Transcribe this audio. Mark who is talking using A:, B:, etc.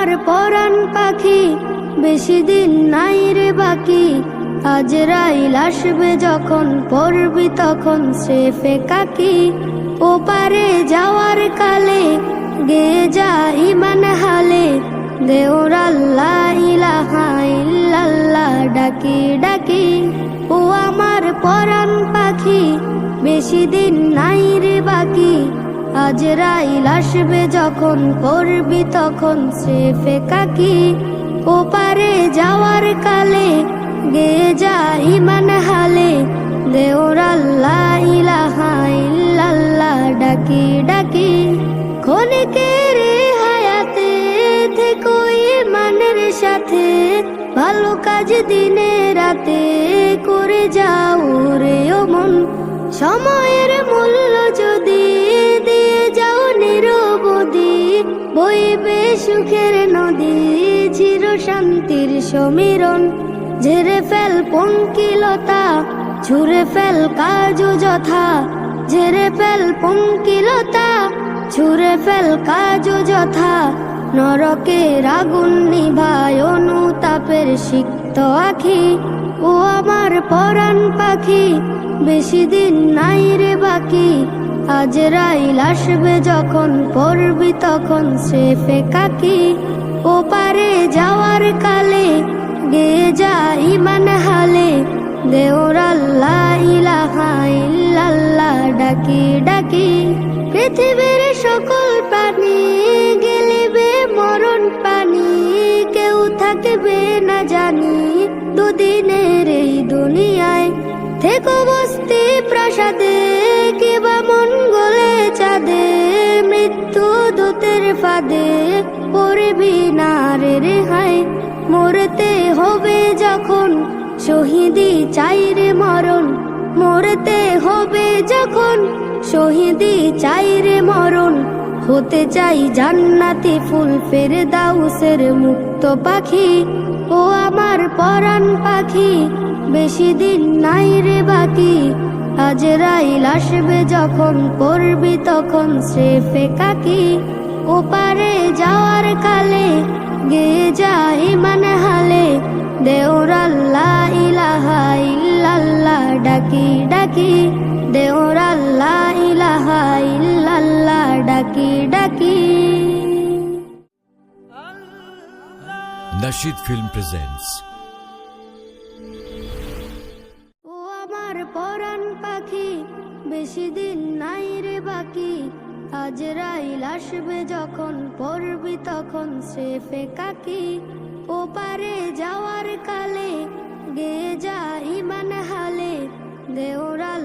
A: আমার পরাণ পাখি, বেশি দিন নাই রে বাকি। আজ রাইল আসবে যখন পড়বি তখন সে ফেকাকি ওপারে যাওয়ার কালে গে যা ইমান হালে। দেওর আল্লাহ ইলাহা ডাকি ডাকি। ও আমার পরাণ পাখি, বেশি দিন নাই রে বাকি। আজ রাইল আসবে যখন করবি তখন সে ফেকাকি ওপারে যাওয়ার কালে গে যা ইমান হালে দেওর আল্লাহ ইলাহা ইল্লাল্লাহ ডাকি ডাকি। ক্ষণিকের হায়াতে থেকো ইমানের সাথে। ভালো কাজ দিনে রাতে করে যাও রে ও মন। সময়ের মূল্য বইবে সুখের নদী, চির শান্তির সমীরণ। ঝেড়ে ফেল পঙ্কিলতা, ছুঁড়ে ফেল কাজু যথা। ঝেড়ে ফেল পঙ্কিলতা, ছুঁড়ে ফেল কাজু যথা। নরকের আগুন নিভায় অনুতাপের সিক্ত আখি। ও আমার পরাণ পাখি, বেশি দিন নাই রে বাকি। আজ রাইল আসবে যখন পড়বি তখন সে ফেকাকি ও পারে যাওয়ার কালে গে যা ইমান হালে। দেওর আল্লাহ ইলাহা ইল্লাল্লাহ, ডাকি ডাকি, পৃথিবীর থাকবে না জানি, দুদিনের এই দুনিয়ায়। থেকো বস্তি প্রাসাদে কিবা মঙ্গলে চাঁদে, মৃত্যু দূতের ফাঁদে পড়বি না রে রেহাই। মরতে হবে যখন শহীদি চাই রে মরণ। মরতে হবে যখন শহীদি চাই রে মরণ। হতে চাই জান্নাতি ফুল ফের দাউসের মুক্ত পাখি। ও আমার পরাণ পাখি, বেশি দিন নাই রে বাকি। আজ রাইল আসবে যখন করবি তখন সে ফেকাকি ওপারে যাওয়ার কালে গে যা ইমান হালে। দেওর আল্লাহ ইলাহা ইল্লাল্লাহ, ডাকি ডাকি দেওর
B: নাশিদ ফিল্ম প্রেজেন্টস।
A: ও আমার পরাণ পাখি, বেশি দিন নাই রে বাকি। আজ রাইল আসবে যখন পড়বি তখন সে কাকি। ও পারে যাওয়ার কালে গে যা ইমান হালে, দেওরাল